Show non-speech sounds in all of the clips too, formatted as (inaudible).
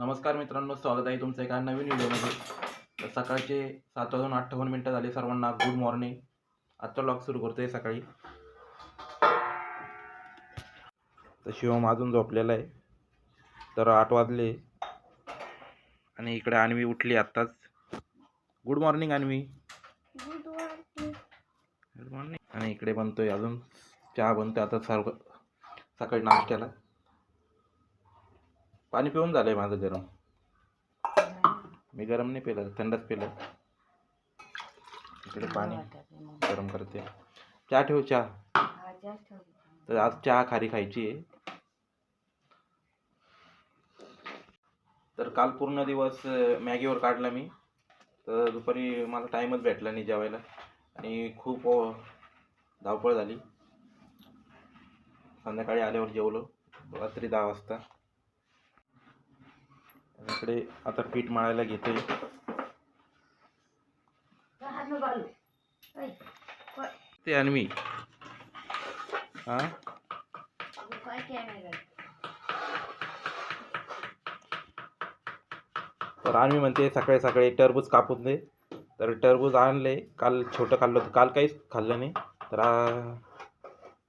नमस्कार मित्रांनो स्वागत आहे तुमचं एका नवीन व्हिडिओमध्ये. तर सकाळचे सात वाजून अठ्ठावन्न मिनटं झाले सर्वांना. गुड मॉर्निंग आजचा ब्लॉग सुरू करतोय सकाळी. तर शिवम अजून झोपलेला आहे. तर आठ वाजले. आणि इकडे अन्वी उठली आत्ताच. Good morning Anvi. Good morning आणि इकडे बनतोय अजून. चहा बनतोय आता सर्व सकाळी नाश्त्याला. पाणी पिऊन झालंय माझं गरम. मी गरम नाही पिलं थंडच पिलं. इकडे पाणी गरम करते. चहा ठेव चहा. तर आज चहा खारी खायची आहे. तर काल पूर्ण दिवस मॅगीवर काढला मी. तर दुपारी मला टाईमच भेटला नाही जेवायला. आणि खूप धावपळ झाली. संध्याकाळी आल्यावर जेवलो. रात्री दहा वाजता. इकडे आता पीठ मळायला घेतोय ते आणि मी. हा? तर आम्ही म्हणते सकाळी सकाळी टरबूज कापून दे. तर टरबूज आणले काल छोटं खाल्लं होतं. काल काहीच खाल्लं नाही. तर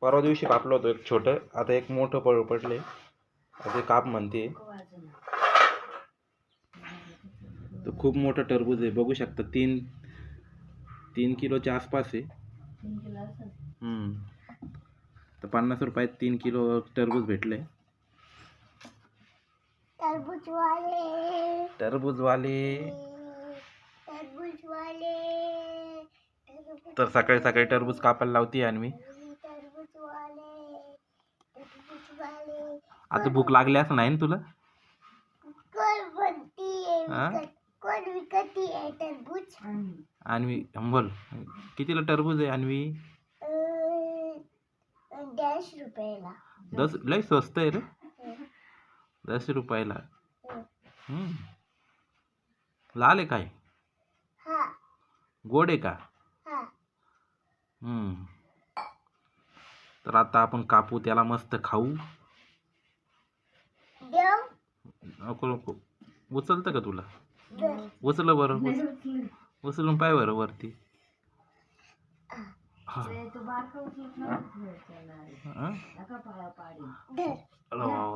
परवा दिवशी कापलं होतं एक छोटं. आता एक मोठं पड पडले. ते काप म्हणते तर खूप मोठं टरबूज आहे. बघू शकता तीन तीन किलोच्या आसपास आहे. हम्म. तर पन्नास रुपयात तीन किलो टरबूज भेटले. तरबूजवाले टरबूजवाले. तरबूजवाले तर सकाळी सकाळी टरबूज कापायला लावते आणि मी आता भूक लागली असं नाही ना तुला? हा? विकती आहे तरबूज अन्वी बोल. कितीला टरबूज आहे अन्वी? अं, दस रुपयाला. दस लय स्वस्त आहे रे. दस रुपयाला. हम्म. लाल आहे काय? हा. गोड आहे का? हा. हम्म. तर आता आपण कापू त्याला मस्त खाऊ. देव. नको नको. उचलतं का तुला? उचलं बरं उच- उचलून पाय बरं वरती. हा. हा?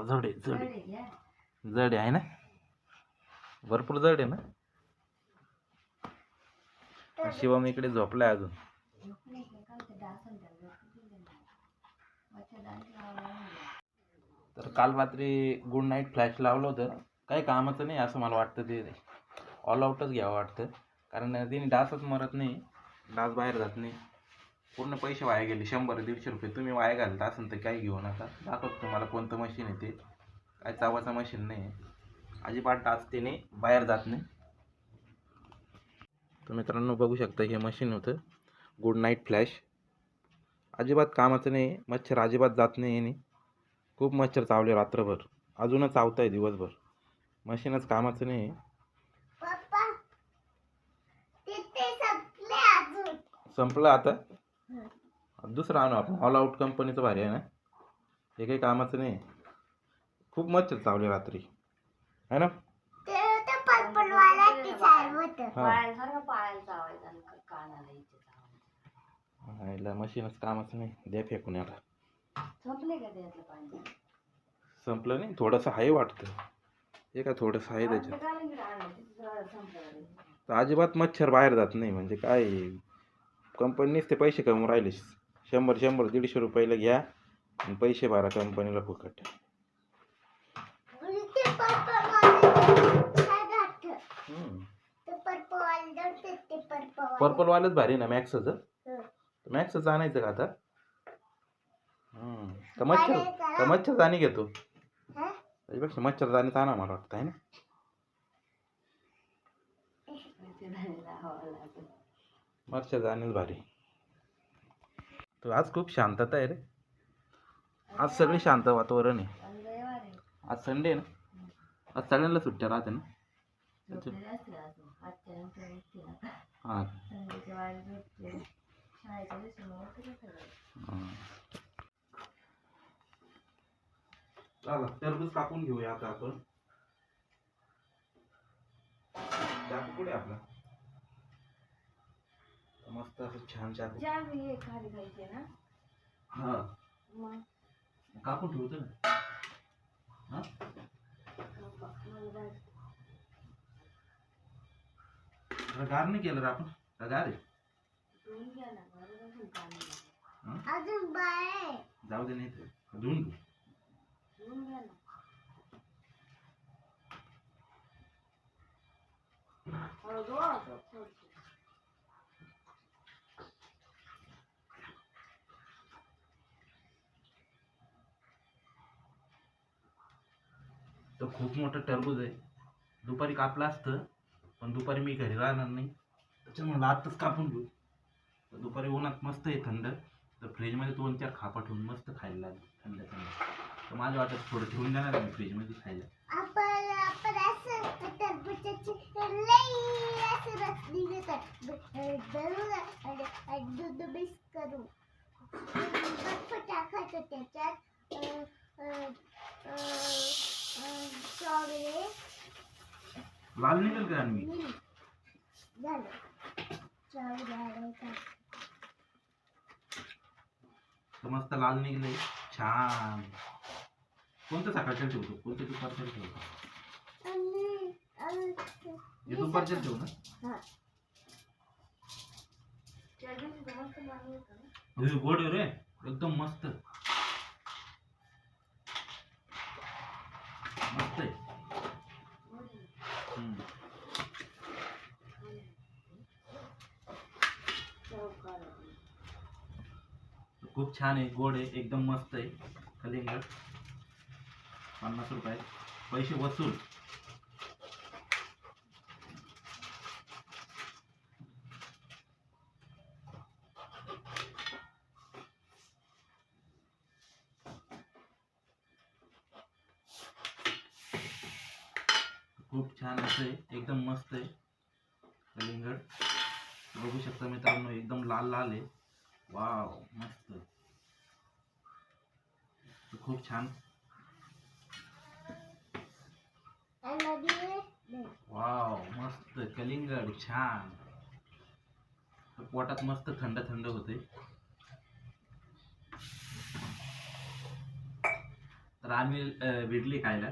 जड आहे जड आहे जड आहे ना? भरपूर जड आहे ना? शिवम इकडे झोपलाय अजून. तर काल रात्री गुड नाईट फ्लॅश लावलं होतं. काही कामाचं नाही असं मला वाटतं ते. ऑल आउटच घ्यावं वाटतं. कारण तिने डासच मरत नाही डास बाहेर जात नाही. पूर्ण पैसे वाया गेले शंभर दीडशे रुपये. तुम्ही वाया घालत असेल तर काही घेऊ नका. दाखवतो तुम्हाला कोणतं मशीन आहे ते. काय चावाचं मशीन नाही आहे. अजिबात डास त्याने बाहेर जात नाही. तर मित्रांनो बघू शकता हे मशीन होतं. गुड नाईट फ्लॅश अजिबात कामाचं नाही. मच्छर अजिबात जात नाही याने. खूप मच्छर चावले रात्रभर. अजूनच चावत आहे दिवसभर मशीनच कामाचं नाही आहे पप्पा तिथे संपले अजून संपलं आता. दुसरं आणू आपण. ऑल आउट कंपनीचं भारी आहे ना? हे काही कामाचं नाही. खूप मच्छर चावले रात्री. है ना? ते होतं पर्पलवाला ते चालू होतं. हा. याला मशीनच कामाचं नाही. द्या फेकून याला. संपलं नाही. थोडंसं आहे वाटतं. हे का थोडंसं आहे त्याच्यात. तर अजिबात मच्छर बाहेर जात नाही. म्हणजे काय? कंपनीच ते पैसे कमवून राहिले. शंभर शंभर दीडशे रुपयाला घ्या आणि पैसे भरा कंपनीला फुकट. पर्पलवाले पर्पलवालंच भारी ना मॅक्सचं हं. मॅक्सचं आणायचं का आता? हम्म. का? मच्छर का मच्छरदाणी घेतो हा? त्याच्यापेक्षा मच्छरदाणीच आणा मला वाटतं आहे ना? (laughs) मच्छरदाणीच भारी तो आज खूप शांतता आहे रे. आज सगळे शांत वातावरण आहे. आज संडे आहे ना? आज सगळ्यांना सुट्ट्या राहते ना? हां. चला टरबूज कापून घेऊया आता आपण. कुठे आपला. मस्त असं छान चाकू ज्या मी हे खाली खायचे ना हा. मग. कापून ठेवतो ना? हा? बाबा, मला जायचं. जरा गार नाही केलं रे आपण. का गार आहे. धुवून घ्या ना बरं बसून काम नाही. अजून बाळ आहे जाऊ दे नाही तर. धुवून घेऊ धुवून घ्या ना हळद वाढव थोडीशी. तर खूप मोठं टरबूज आहे. दुपारी कापलं असतं पण दुपारी मी घरी राहणार नाही. त्याच्यामुळे आत्ताच कापून घेऊ. तर दुपारी उन्हात मस्त आहे थंड. तर फ्रीजमध्ये दोन चार खापा ठेवून मस्त खायला लागेल थंड थंड. तर माझ्या वाटत थोडं ठेवून देणार मी फ्रीजमध्ये खायला. करू. चॉकलेट लाल निघेल का आणि मी झालं चॉकलेट तर मस्त लाल निघले छान। कोणतं सकाळच्या ठेवतो? कोणतं दुपारच्या ठेवतो? आणि आणि- हे दुपारच्या ठेवू ना हा. त्या दिवशी तर मस्त लागलं होतं ना. हे गोड आहे रे. एकदम मस्त. मस्त आहे. खूप छान आहे, गोड आहे, एकदम मस्त आहे. कलिंगड, पन्नास रुपये. पैसे वसूल. खूप छान असं एकदम मस्त आहे. कलिंगड. बघू शकता मित्रांनो, एकदम लाल लाल आहे. वाव, मस्त. खूप छान. वाव मस्त. कलिंगड छान. पोटात मस्त थंड थंड होते तर आम्ही अं, भिडली खायला.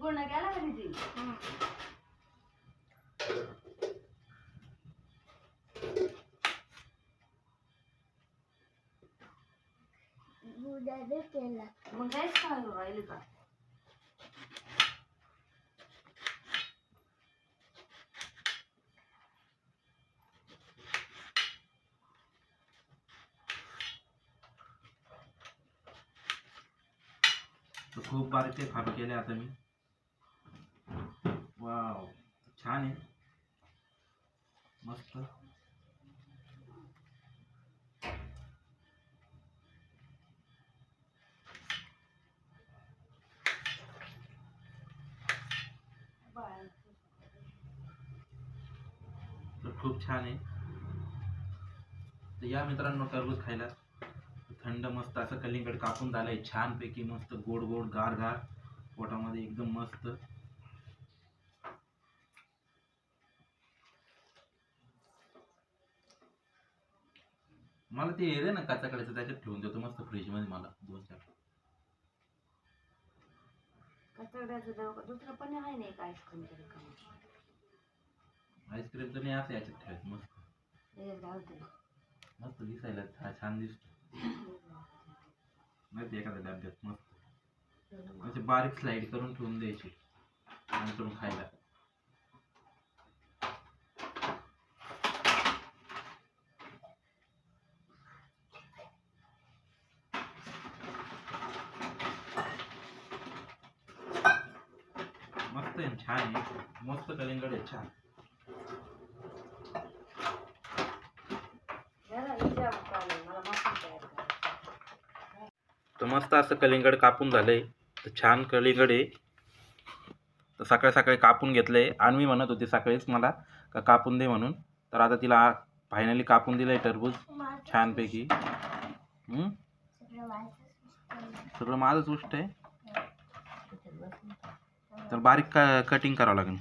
गुन्हा केला दुधाने केला मग काहीच तर खूप आता मी वाव छान आहे मस्त। खूप छान आहे. तर या मित्रांनो टरबूज खायला थंड मस्त असं कलिंगड कापून झालंय. छानपैकी मस्त गोड गोड गार गार. पोटामध्ये एकदम मस्त. मला ते येते ना काचाकड्याचं त्याच्यात ठेवून देतो मस्त फ्रीजमध्ये मला दोन चार. कचड्याचं दुसरं पण आहे ना एक आईस्क्रीम आईस्क्रीम तर नाही असं याच्यात ठेवायचं मस्त. मस्त दिसायला छा- छान दिसतो. माहिती एखाद्या डब्यात मस्त. असे बारीक स्लाइड करून ठेवून द्यायची. करून खायला. मस्त आहे छान आहे. मस्त कलिंगड आहे छान. तर मस्त असं कलिंगड कापून झालंय. तर छान कलिंगड आहे. तर सकाळी सकाळी कापून घेतलंय. आणि मी म्हणत होती सकाळीच मला का कापून दे म्हणून. तर आता तिला फायनली कापून दिलंय टरबूज. छानपैकी. सगळं माझंच गोष्ट आहे. तर बारीक का कटिंग करावं लागेल.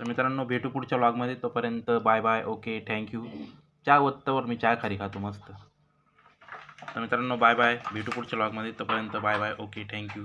तर मित्रांनो भेटू पुढच्या व्लॉगमध्ये तोपर्यंत बाय बाय ओके थँक्यू चहा ओतल्यावर मी चहा खारी खातो मस्त. तर मित्रांनो बाय बाय भेटू पुढच्या लॉगमध्ये तोपर्यंत बाय बाय ओके थँक्यू